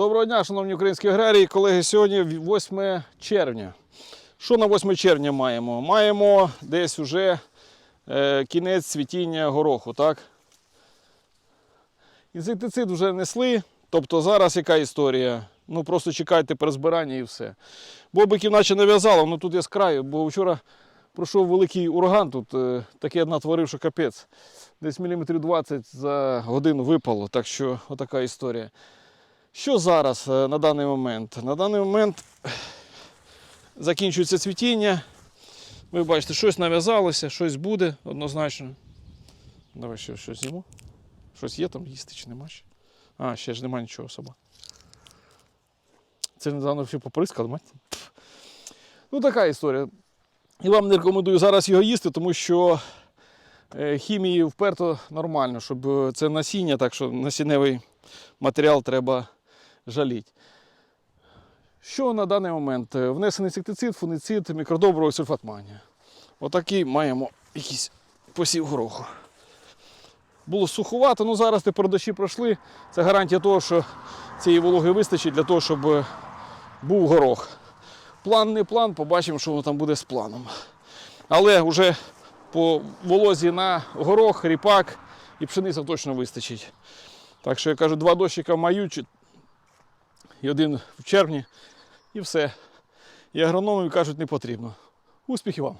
Доброго дня, шановні українські аграрії, колеги. Сьогодні 8 червня. Що на 8 червня маємо? Маємо десь уже е, кінець цвітіння гороху, так? Інсектицид вже несли. Тобто зараз яка історія? Ну просто чекайте при збиранні і все. Бобиків наче нав'язало, ну тут я з бо вчора пройшов великий ураган, тут е, таке натворив, що капець. Десь міліметрів 20 за годину випало, так що отака історія. Що зараз е, на даний момент? На даний момент закінчується цвітіння. Ви бачите, щось нав'язалося, щось буде однозначно. Давай ще щось зніму. Щось є там їсти чи нема ще? А, ще ж нема нічого особа. Це недавно все поприскали, мать. Ну, така історія. І вам не рекомендую зараз його їсти, тому що е, хімії вперто нормально, щоб е, це насіння, так що насінневий матеріал треба жаліть. Що на даний момент? Е, Внесений інсектицид, фунгицид, мікродобриво і сульфат магнія. Отакий маємо якийсь посів гороху. Було суховато, ну зараз тепер дощі пройшли. Це гарантія того, що цієї вологи вистачить для того, щоб е, був горох. План не план, побачимо, що воно там буде з планом. Але вже по волозі на горох, ріпак і пшениця точно вистачить. Так що я кажу, два дощика в маю чи- і один в червні, і все. І агрономи кажуть, не потрібно. Успіхів вам!